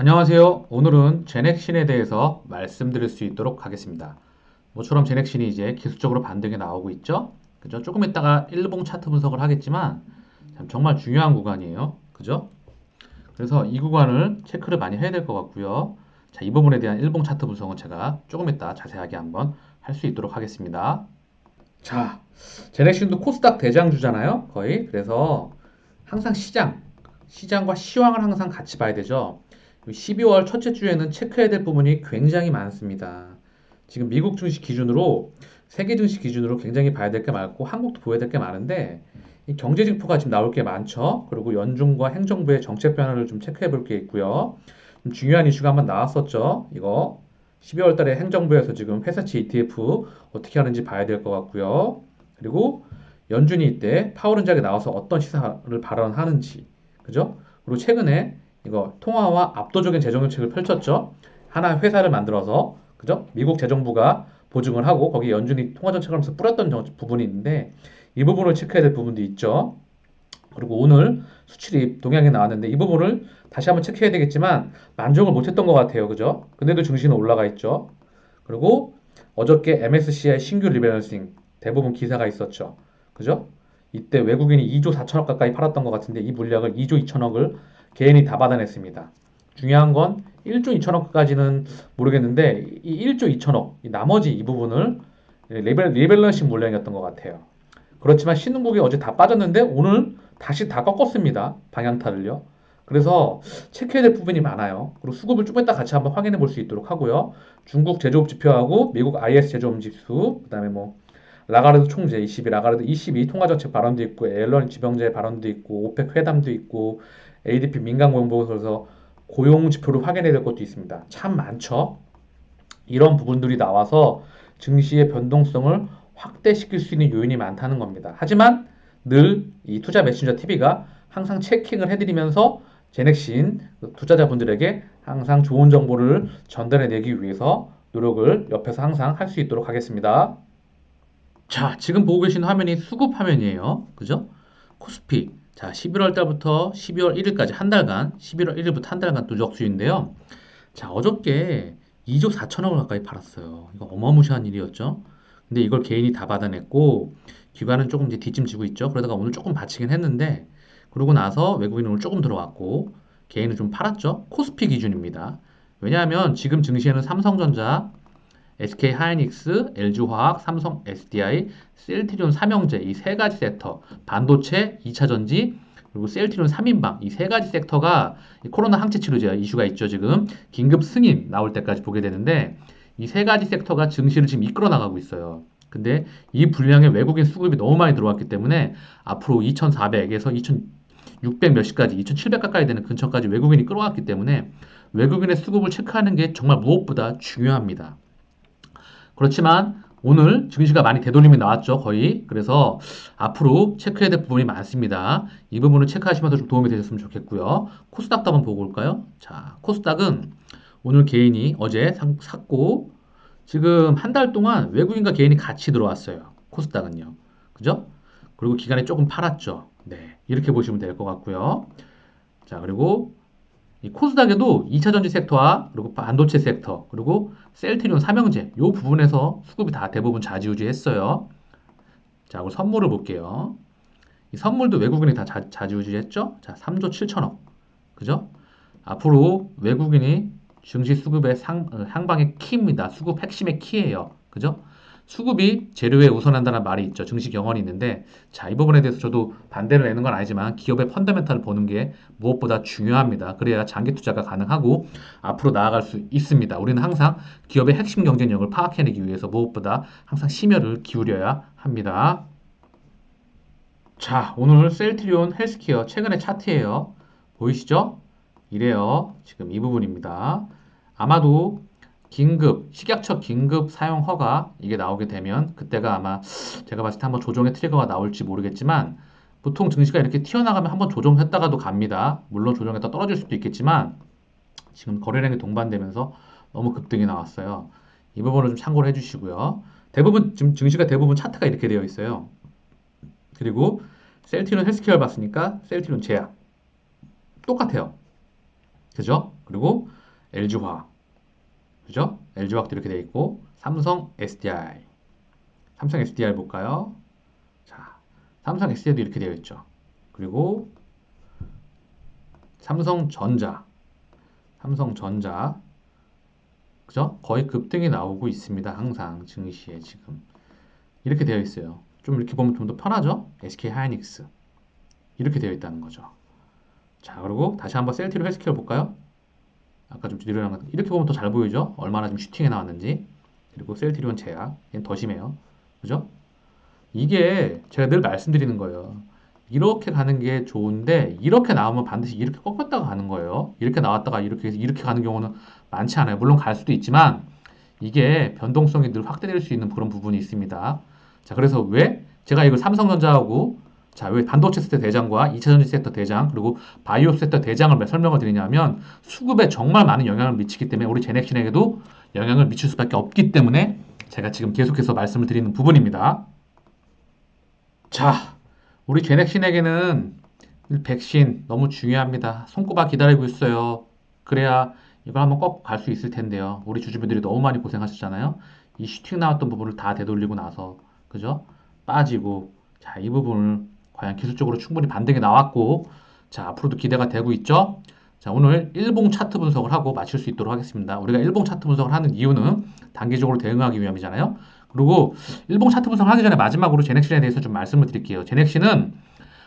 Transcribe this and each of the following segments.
안녕하세요. 오늘은 제넥신에 대해서 말씀드릴 수 있도록 하겠습니다. 모처럼 제넥신이 이제 기술적으로 반등이 나오고 있죠? 그죠? 조금 있다가 일봉 차트 분석을 하겠지만 참 정말 중요한 구간이에요. 그죠? 그래서 이 구간을 체크를 많이 해야 될 것 같고요. 자, 이 부분에 대한 일봉 차트 분석은 제가 조금 이따 자세하게 한번 할 수 있도록 하겠습니다. 자, 제넥신도 코스닥 대장주잖아요. 거의. 그래서 항상 시장, 시장과 시황을 항상 같이 봐야 되죠. 12월 첫째 주에는 체크해야 될 부분이 굉장히 많습니다. 지금 미국 증시 기준으로 세계 증시 기준으로 굉장히 봐야 될 게 많고 한국도 보여야 될 게 많은데 이 경제 지표가 지금 나올 게 많죠. 그리고 연준과 행정부의 정책 변화를 좀 체크해 볼 게 있고요. 좀 중요한 이슈가 한번 나왔었죠. 이거 12월 달에 행정부에서 지금 회사채 ETF 어떻게 하는지 봐야 될 것 같고요. 그리고 연준이 이때 파월 은작에 나와서 어떤 시사를 발언하는지 그죠? 그리고 최근에 이거 통화와 압도적인 재정 정책을 펼쳤죠. 하나 회사를 만들어서 그죠? 미국 재정부가 보증을 하고 거기 연준이 통화 정책을 하면서 뿌렸던 정- 부분이 있는데 이 부분을 체크해야 될 부분도 있죠. 그리고 오늘 수출입 동향이 나왔는데 이 부분을 다시 한번 체크해야 되겠지만 만족을 못했던 것 같아요. 그죠? 근데도 증시는 올라가 있죠. 그리고 어저께 MSCI 신규 리밸런싱 대부분 기사가 있었죠. 그죠? 이때 외국인이 2조 4천억 가까이 팔았던 것 같은데 이 물량을 2조 2천억을 개인이 다 받아냈습니다. 중요한 건 1조 2천억까지는 모르겠는데 이 1조 2천억 이 나머지 이 부분을 리밸, 리밸런싱 물량이었던 것 같아요. 그렇지만 신흥국이 어제 다 빠졌는데 오늘 다시 다 꺾었습니다. 방향타를요. 그래서 체크해야 될 부분이 많아요. 그리고 수급을 좀 이따 같이 한번 확인해 볼 수 있도록 하고요. 중국 제조업 지표하고 미국 IS 제조업 지수, 그 다음에 뭐 라가르드 총재 22, 라가르드 22 통화정책 발언도 있고 앨런 지병제 발언도 있고 오펙 회담도 있고 ADP 민간 고용 보고서에서 고용 지표를 확인해야 될 것도 있습니다. 참 많죠. 이런 부분들이 나와서 증시의 변동성을 확대시킬 수 있는 요인이 많다는 겁니다. 하지만 늘 이 투자 메신저 TV가 항상 체킹을 해드리면서 제넥신 투자자분들에게 항상 좋은 정보를 전달해 내기 위해서 노력을 옆에서 항상 할 수 있도록 하겠습니다. 자, 지금 보고 계신 화면이 수급 화면이에요. 그죠? 코스피. 자, 11월 달부터 12월 1일까지 한 달간, 11월 1일부터 한 달간 누적 수익인데요. 자, 어저께 2조 4천억을 가까이 팔았어요. 이거 어마무시한 일이었죠. 근데 이걸 개인이 다 받아냈고, 기관은 조금 이제 뒷짐지고 있죠. 그러다가 오늘 조금 받치긴 했는데, 그러고 나서 외국인은 오늘 조금 들어왔고, 개인은 좀 팔았죠. 코스피 기준입니다. 왜냐하면 지금 증시에는 삼성전자, SK 하이닉스, LG화학, 삼성 SDI, 셀트리온 삼형제 이 세 가지 섹터, 반도체, 2차 전지, 그리고 셀트리온 3인방 이 세 가지 섹터가 이 코로나 항체 치료제 이슈가 있죠. 지금 긴급 승인 나올 때까지 보게 되는데 이 세 가지 섹터가 증시를 지금 이끌어 나가고 있어요. 근데 이 분량의 외국인 수급이 너무 많이 들어왔기 때문에 앞으로 2,400에서 2,600 몇시까지, 2,700 가까이 되는 근처까지 외국인이 끌어왔기 때문에 외국인의 수급을 체크하는 게 정말 무엇보다 중요합니다. 그렇지만 오늘 증시가 많이 되돌림이 나왔죠, 거의. 그래서 앞으로 체크해야 될 부분이 많습니다. 이 부분을 체크하시면서 좀 도움이 되셨으면 좋겠고요. 코스닥도 한번 보고 올까요? 자, 코스닥은 오늘 개인이 어제 상- 샀고 지금 한 달 동안 외국인과 개인이 같이 들어왔어요. 코스닥은요. 그죠? 그리고 기간에 조금 팔았죠. 네. 이렇게 보시면 될 것 같고요. 자, 그리고 이 코스닥에도 2차 전지 섹터와 그리고 반도체 섹터 그리고 셀트리온 삼형제 요 부분에서 수급이 다 대부분 좌지우지했어요. 자, 그리고 선물을 볼게요. 이 선물도 외국인이 다 자, 좌지우지했죠? 자, 3조 7천억. 그죠? 앞으로 외국인이 증시 수급의 상, 어, 향방의 키입니다. 수급 핵심의 키예요. 그죠? 수급이 재료에 우선한다는 말이 있죠. 증시 경험이 있는데, 자, 이 부분에 대해서 저도 반대를 내는 건 아니지만 기업의 펀더멘탈을 보는 게 무엇보다 중요합니다. 그래야 장기 투자가 가능하고 앞으로 나아갈 수 있습니다. 우리는 항상 기업의 핵심 경쟁력을 파악해내기 위해서 무엇보다 항상 심혈을 기울여야 합니다. 자, 오늘 셀트리온 헬스케어 최근의 차트예요. 보이시죠? 이래요. 지금 이 부분입니다. 아마도 긴급, 식약처 긴급 사용 허가 이게 나오게 되면 그때가 아마 제가 봤을 때 한번 조정의 트리거가 나올지 모르겠지만 보통 증시가 이렇게 튀어나가면 한번 조정했다가도 갑니다. 물론 조정했다 떨어질 수도 있겠지만 지금 거래량이 동반되면서 너무 급등이 나왔어요. 이 부분을 좀 참고를 해주시고요. 대부분 지금 증시가 대부분 차트가 이렇게 되어 있어요. 그리고 셀트리온 헬스케어를 봤으니까 셀트리온 제약 똑같아요. 그죠? 그리고 LG화학. 그죠? LG화학도 이렇게 되어 있고 삼성 SDI. 삼성 SDI 볼까요? 자, 삼성 SDI도 이렇게 되어 있죠. 그리고 삼성전자. 삼성전자. 그죠? 거의 급등이 나오고 있습니다. 항상 증시에 지금. 이렇게 되어 있어요. 좀 이렇게 보면 좀 더 편하죠? SK 하이닉스. 이렇게 되어 있다는 거죠. 자, 그리고 다시 한번 셀티로 헬스케어 볼까요? 아까 좀 느려난 것 이렇게 보면 더 잘 보이죠? 얼마나 좀 슈팅에 나왔는지. 그리고 셀트리온 제약. 얘는 더 심해요. 그죠? 이게 제가 늘 말씀드리는 거예요. 이렇게 가는 게 좋은데 이렇게 나오면 반드시 이렇게 꺾였다가 가는 거예요. 이렇게 나왔다가 이렇게 이렇게 가는 경우는 많지 않아요. 물론 갈 수도 있지만 이게 변동성이 늘 확대될 수 있는 그런 부분이 있습니다. 자, 그래서 왜 제가 이걸 삼성전자하고 자, 왜 반도체 섹터 대장과 2차전지 섹터 대장 그리고 바이오 섹터 대장을 왜 설명을 드리냐면 수급에 정말 많은 영향을 미치기 때문에 우리 제넥신에게도 영향을 미칠 수밖에 없기 때문에 제가 지금 계속해서 말씀을 드리는 부분입니다. 자, 우리 제넥신에게는 백신 너무 중요합니다. 손꼽아 기다리고 있어요. 그래야 이걸 한번 꼭갈수 있을 텐데요. 우리 주주분들이 너무 많이 고생하셨잖아요. 이 슈팅 나왔던 부분을 다 되돌리고 나서 그죠? 빠지고 자, 이 부분을 과연 기술적으로 충분히 반등이 나왔고 자, 앞으로도 기대가 되고 있죠? 자, 오늘 일봉 차트 분석을 하고 마칠 수 있도록 하겠습니다. 우리가 일봉 차트 분석을 하는 이유는 단기적으로 대응하기 위함이잖아요. 그리고 일봉 차트 분석을 하기 전에 마지막으로 제넥신에 대해서 좀 말씀을 드릴게요. 제넥신은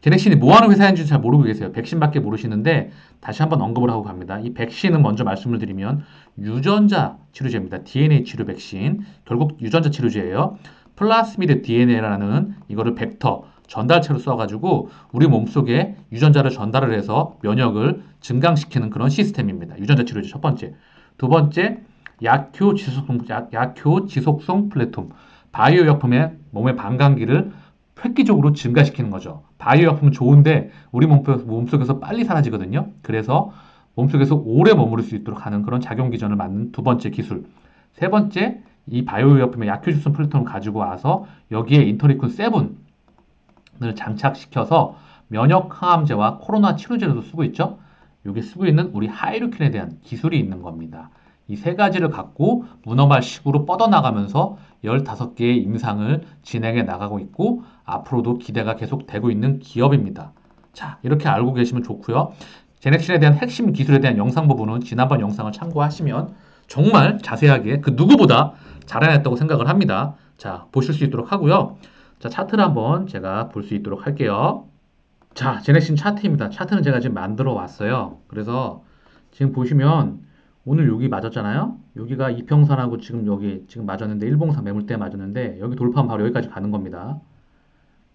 제넥신이 뭐 하는 회사인지 잘 모르고 계세요. 백신밖에 모르시는데 다시 한번 언급을 하고 갑니다. 이 백신은 먼저 말씀을 드리면 유전자 치료제입니다. DNA 치료 백신. 결국 유전자 치료제예요. 플라스미드 DNA라는 이거를 벡터 전달체로 써가지고 우리 몸속에 유전자를 전달을 해서 면역을 증강시키는 그런 시스템입니다. 유전자 치료제 첫 번째. 두 번째, 약효 지속성, 약, 약효 지속성 플랫폼. 바이오 약품의 몸의 반감기를 획기적으로 증가시키는 거죠. 바이오 약품은 좋은데 우리 몸속에서 빨리 사라지거든요. 그래서 몸속에서 오래 머무를 수 있도록 하는 그런 작용기전을 맞는 두 번째 기술. 세 번째, 이 바이오 약품의 약효 지속성 플랫폼을 가지고 와서 여기에 인터리콘 7, 을 장착시켜서 면역 항암제와 코로나 치료제로도 쓰고 있죠. 여기 쓰고 있는 우리 하이루킨에 대한 기술이 있는 겁니다. 이 세 가지를 갖고 문어발식으로 뻗어나가면서 15개의 임상을 진행해 나가고 있고 앞으로도 기대가 계속 되고 있는 기업입니다. 자, 이렇게 알고 계시면 좋고요. 제넥신에 대한 핵심 기술에 대한 영상 부분은 지난번 영상을 참고하시면 정말 자세하게 그 누구보다 잘 해냈다고 생각을 합니다. 자, 보실 수 있도록 하고요. 자, 차트를 한번 제가 볼 수 있도록 할게요. 자, 제넥신 차트입니다. 차트는 제가 지금 만들어 왔어요. 그래서 지금 보시면 오늘 여기 맞았잖아요. 여기가 이평선하고 지금 여기 지금 맞았는데 일봉상 매물대 맞았는데 여기 돌파하면 바로 여기까지 가는 겁니다.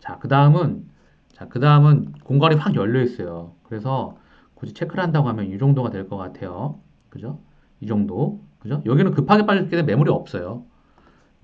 자, 그 다음은 자, 그 다음은 공간이 확 열려 있어요. 그래서 굳이 체크를 한다고 하면 이 정도가 될 것 같아요. 그죠? 이 정도. 그죠? 여기는 급하게 빠질 때 매물이 없어요.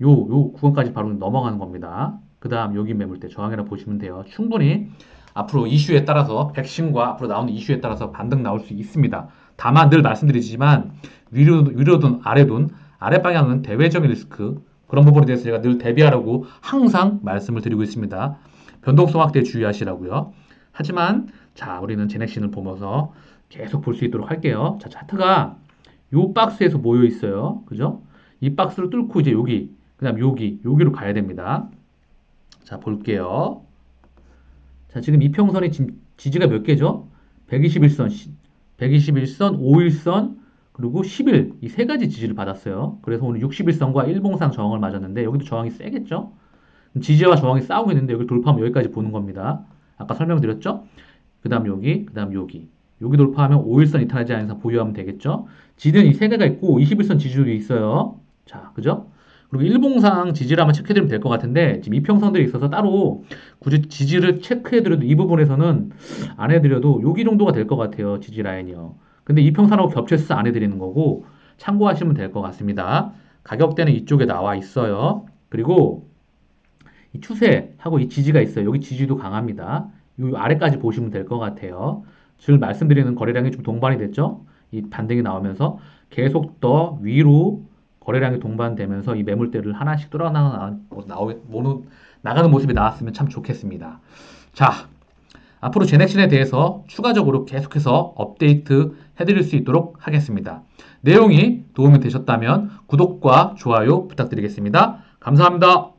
요, 요 구간까지 바로 넘어가는 겁니다. 그 다음 여기 매물대 저항이라 보시면 돼요. 충분히 앞으로 이슈에 따라서 백신과 앞으로 나오는 이슈에 따라서 반등 나올 수 있습니다. 다만 늘 말씀드리지만 위로, 위로든 아래든 아래 방향은 대외적인 리스크 그런 부분에 대해서 제가 늘 대비하라고 항상 말씀을 드리고 있습니다. 변동성 확대에 주의하시라고요. 하지만 자 우리는 제넥신을 보면서 계속 볼 수 있도록 할게요. 자 차트가 요 박스에서 모여 있어요. 그죠? 이 박스를 뚫고 이제 여기 그다음 여기 여기로 가야 됩니다. 자 볼게요. 자 지금 이평선이 지금 지지가 몇 개죠? 121선, 121선, 5일선 그리고 10일 이 세 가지 지지를 받았어요. 그래서 오늘 61선과 일봉상 저항을 맞았는데 여기도 저항이 세겠죠? 지지와 저항이 싸우고 있는데 여기 돌파하면 여기까지 보는 겁니다. 아까 설명드렸죠? 그 다음 여기, 그 다음 여기. 여기 돌파하면 5일선 이탈하지 않은 이상 보유하면 되겠죠? 지지는 이 세 개가 있고 21선 지지율이 있어요. 자, 그죠? 그리고 일봉상 지지를 한번 체크해드리면 될 것 같은데 지금 이평선들이 있어서 따로 굳이 지지를 체크해드려도 이 부분에서는 안 해드려도 여기 정도가 될 것 같아요. 지지 라인이요. 근데 이평선하고 겹쳐서 안 해드리는 거고 참고하시면 될 것 같습니다. 가격대는 이쪽에 나와 있어요. 그리고 이 추세하고 이 지지가 있어요. 여기 지지도 강합니다. 이 아래까지 보시면 될 것 같아요. 즉 말씀드리는 거래량이 좀 동반이 됐죠. 이 반등이 나오면서 계속 더 위로 거래량이 동반되면서 이 매물대를 하나씩 뚫어나가 나오, 나가는 모습이 나왔으면 참 좋겠습니다. 자, 앞으로 제넥신에 대해서 추가적으로 계속해서 업데이트 해드릴 수 있도록 하겠습니다. 내용이 도움이 되셨다면 구독과 좋아요 부탁드리겠습니다. 감사합니다.